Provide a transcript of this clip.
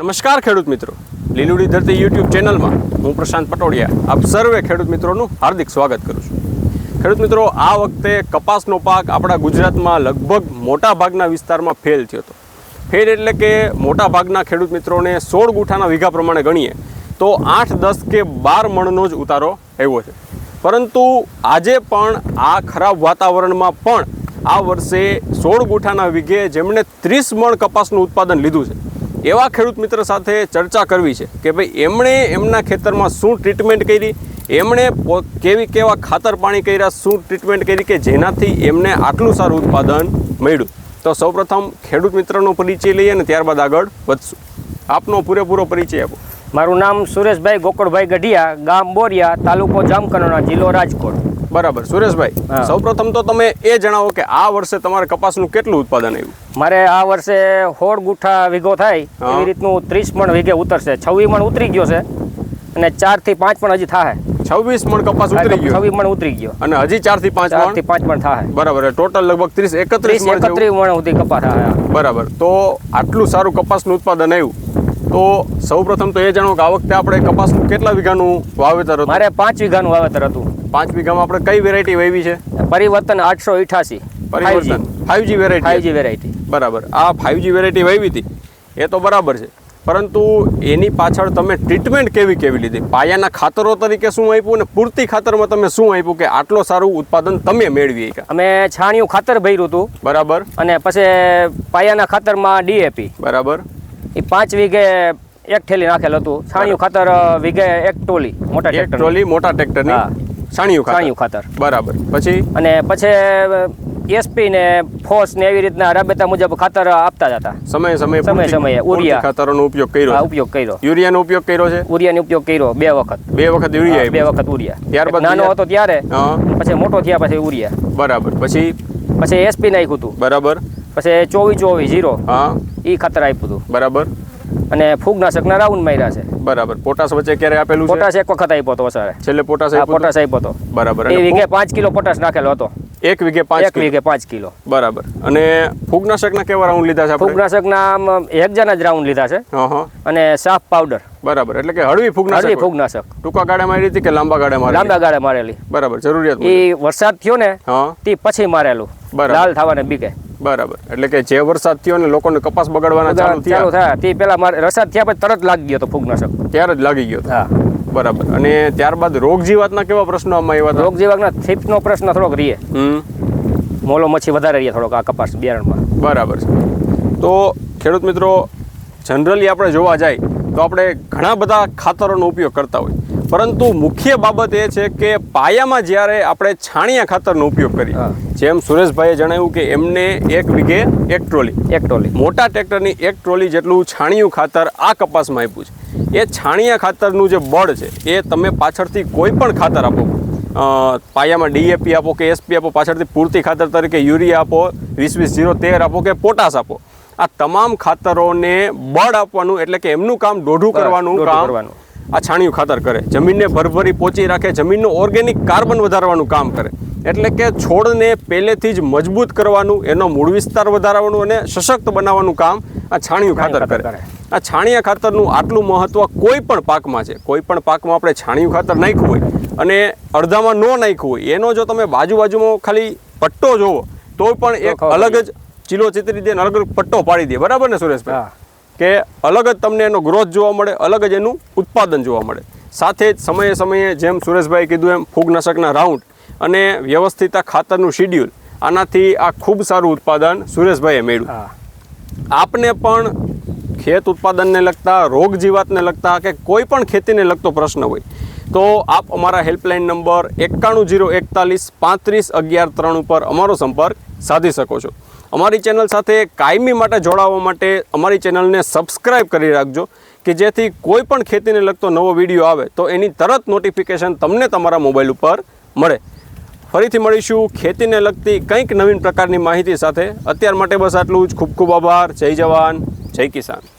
નમસ્કાર ખેડૂત મિત્રો. લીલુડી ધરતી યુટ્યુબ ચેનલમાં હું પ્રશાંત પટોડિયા આપ સર્વે ખેડૂત મિત્રોનું હાર્દિક સ્વાગત કરું છું. ખેડૂત મિત્રો, આ વખતે કપાસનો પાક આપણા ગુજરાતમાં લગભગ મોટા ભાગના વિસ્તારમાં ફેલ થયો હતો. ફેલ એટલે કે મોટા ભાગના ખેડૂત મિત્રોને સોળ ગુઠાના વીઘા પ્રમાણે ગણીએ, તો આઠ, દસ કે બાર મણનો જ ઉતારો આવ્યો છે. પરંતુ આજે પણ આ ખરાબ વાતાવરણમાં પણ આ વર્ષે સોળ ગુઠાના વીઘે જેમણે ત્રીસ મણ કપાસનું ઉત્પાદન લીધું છે એવા ખેડૂત મિત્ર સાથે ચર્ચા કરવી છે કે ભાઈ, એમણે એમના ખેતરમાં શું ટ્રીટમેન્ટ કરી? એમણે કેવી, કેવા ખાતર પાણી કર્યા? શું ટ્રીટમેન્ટ કરી કે જેનાથી એમને આટલું સારું ઉત્પાદન મળ્યું? તો સૌપ્રથમ ખેડૂત મિત્રનો પરિચય લઈએ અને ત્યારબાદ આગળ વધશું. આપનો પૂરેપૂરો પરિચય આપો. મારું નામ સુરેશભાઈ ગોકળભાઈ ગઢિયા, ગામ બોરિયા, તાલુકો જામકંડોરણા જિલ્લો રાજકોટ. બરાબર. સુરેશભાઈ. સૌપ્રથમ તો તમે એ જણાવો કે આ વર્ષે તમારે કપાસનું કેટલું ઉત્પાદન આવ્યું? મારે આ વર્ષે હોળ ગુઠા વીઘો થાય. એવી રીતનું ત્રીસ મણ વીઘે ઉતરશે. છવ્વીસ મણ ઉતરી ગયો છે અને ચારથી પાંચ પણ હજી થાય છવ્વીસ મણ કપાસ ઉતરી ગયો? છવ્વીસ મણ ઉતરી ગયો. અને હજી ચારથી પાંચ મણ? થી પાંચ મણ થાય બરાબર ટોટલ લગભગ ત્રીસ એકત્રીસ એકત્રીસ મણ સુધી કપાસ બરાબર તો આટલું સારું કપાસનું ઉત્પાદન આવ્યું. તો સૌપ્રથમ તો એ જાણો કે આ વખતે આપણે કપાસનું કેટલા વીઘાનું વાવેતર હતું? મારે પાંચ વીઘાનું વાવેતર હતું. પાંચ વીઘામાં આપણે કઈ વેરાયટી વાવી છે? પરિવર્તન આઠસો ઇઠાસી પરિવર્તન. ફાઇવજી વેરાયટી ફાઈવજી વેરાયટી બરાબર. આ ફાઇવજી વેરાયટી વાવી હતી. એ તો બરાબર છે. પરંતુ એની પાછળ તમે ટ્રીટમેન્ટ કેવી કેવી લીધી? પાયાના ખાતરો તરીકે શું આપ્યું અને પૂરતી ખાતરમાં તમે શું આપ્યું કે આટલો સારું ઉત્પાદન તમે મેળવી અમે છાણિયું ખાતર ભર્યું હતું. બરાબર. અને પછી પાયાના ખાતરમાં ડીએપી બરાબર. એ પાંચ વીઘે એક ઠેલી નાખેલ હતું. છાણિયું ખાતર વીઘે એક ટોલી મોટા એક ટ્રેક્ટર ટ્રોલી મોટા ટ્રેક્ટરની. છાણિયું છાણિયું ખાતર. બરાબર. પછી? અને પછી એસપી ને ફોસ ને એવી રીતના રાબેતા મુજબ ખાતર આપતા જ હતા. સમય સમય સમયે યુરિયા સમયે, ઉરિયા. ખાતરોનો ઉપયોગ કર્યો. ઉપયોગ કર્યો. યુરિયાનો ઉપયોગ કર્યો છે? ઉરિયાનો ઉપયોગ કર્યો બે વખત. બે વખત યુરિયા બે વખત યુરિયા ત્યારબાદ નાનો હતો ત્યારે પછી મોટો થયા પછી ઉરિયા. બરાબર. પછી? પછી એસપી નાખ્યું હતું. બરાબર. પછી ચોવીસ ચોવીસ જીરો હા. એ ખાતર આપ્યું હતું. બરાબર. અને ફૂગનાશકના રાઉન્ડ માર્યા છે. બરાબર. પોટાશ વચ્ચે ક્યારે આપેલું પોટાશ એક વખત આપ્યો હતો સર છેલ્લે પોટાશ પોટાશ આપ્યો હતો. બરાબર. એ વીઘે પાંચ કિલો પોટાશ નાખેલો હતો. એક વીઘે પાંચ એક વીઘે પાંચ કિલો. બરાબર. અને ફૂગનાશકના કેવા રાઉન્ડ લીધા છે ફૂગનાશકના આમ હેક્ઝાના જ રાઉન્ડ લીધા છે. અને સાફ પાવડર. બરાબર. એટલે કે હળવી હળવી ફૂગનાશક ફૂગનાશક. ટૂંકા ગાળે મારી હતી કે લાંબા ગાળે મારી લાંબા ગાળે મારેલી. બરાબર. જરૂરિયાત એ વરસાદ થયો ને તે પછી મારેલું. બરાબર. લાલ થવાને બીકે. બરાબર. એટલે કે જે વરસાદ થયો ને લોકોને કપાસ બગાડવાના ચાલુ ચાલુ થયા. તે પેલા મારે વરસાદ થયા પછી તરત લાગી ગયો તો ફૂગનાશક. ત્યારે જ લાગી ગયો. હા. બરાબર. અને ત્યારબાદ રોગ જીવાતના કેવા પ્રશ્નો આમાં આવ્યા રોગ જીવાતના થીપનો પ્રશ્ન થોડોક રહીએ. મોલો મચ્છી વધારે રહીએ થોડોક આ કપાસ બિયારણમાં. બરાબર છે. તો ખેડૂત મિત્રો જનરલી આપણે જોવા જાય તો આપણે ઘણા બધા ખાતરોનો ઉપયોગ કરતા હોય. પરંતુ મુખ્ય બાબત એ છે કે પાયામાં જ્યારે આપણે છાણિયા ખાતરનો ઉપયોગ કરીએ. જેમ સુરેશભાઈએ જણાવ્યું કે એમને એક વીઘે એક ટ્રોલી એક ટ્રોલી મોટા ટ્રેક્ટરની એક ટ્રોલી જેટલું છાણિયું ખાતર આ કપાસમાં આપ્યું છે એ છાણિયા ખાતરનું જે બળ છે એ તમે પાછળથી કોઈ પણ ખાતર આપો પાયામાં ડીએપી આપો કે એસપી આપો પાછળથી પૂરતી ખાતર તરીકે યુરિયા આપો વીસ વીસ જીરો તેર આપો કે પોટાશ આપો આ તમામ ખાતરોને બળ આપવાનું એટલે કે એમનું કામ દોઢું કરવાનું કામ કરવાનું. આ છાણિયું ખાતર કરે. જમીનને ભરભરી પોચી રાખે જમીનનું ઓર્ગેનિક કાર્બન વધારવાનું કામ કરે. એટલે કે છોડને પહેલેથી જ મજબૂત કરવાનું એનો મૂળ વિસ્તાર વધારવાનું અને સશક્ત બનાવવાનું કામ આ છાણિયું ખાતર કરે. આ છાણિયા ખાતરનું આટલું મહત્ત્વ કોઈ પણ પાકમાં છે. કોઈ પણ પાકમાં આપણે છાણિયું ખાતર નાખ્યું હોય અને અડધામાં ન નાખ્યું હોય એનો જો તમે બાજુ બાજુમાં ખાલી પટ્ટો જોવો તો પણ એક અલગ જ ચીલો ચિતરી દે અને અલગ પટ્ટો પાડી દે. બરાબર ને સુરેશભાઈ? કે અલગ જ તમને એનો ગ્રોથ જોવા મળે અલગ જ એનું ઉત્પાદન જોવા મળે. સાથે જ સમયે સમયે જેમ સુરેશભાઈ કીધું એમ ફૂગનાશકના રાઉન્ડ અને વ્યવસ્થિત આ ખાતરનું શિડ્યુલ આનાથી આ ખૂબ સારું ઉત્પાદન સુરેશભાઈએ મેળવ્યું. આપને પણ ખેત ઉત્પાદનને લગતા રોગ જીવાતને લગતા કે કોઈ પણ ખેતીને લગતો પ્રશ્ન હોય તો આપ અમારા હેલ્પલાઇન નંબર એકાણું જીરો એકતાલીસ પાંત્રીસ અગિયાર ત્રણ ઉપર અમારો સંપર્ક સાધી શકો છો. અમારી ચેનલ સાથે કાયમી માટે જોડાવા માટે અમારી ચેનલને સબસ્ક્રાઈબ કરી રાખજો, કે જેથી કોઈ પણ ખેતીને લગતો નવો વીડિયો આવે તો એની તરત નોટિફિકેશન તમને તમારા મોબાઈલ ઉપર મળે. ફરીથી મળીશું ખેતીને લગતી કંઈક નવીન પ્રકારની માહિતી સાથે. અત્યાર માટે બસ આટલું જ. ખૂબ ખૂબ આભાર. જય જવાન. જય કિસાન.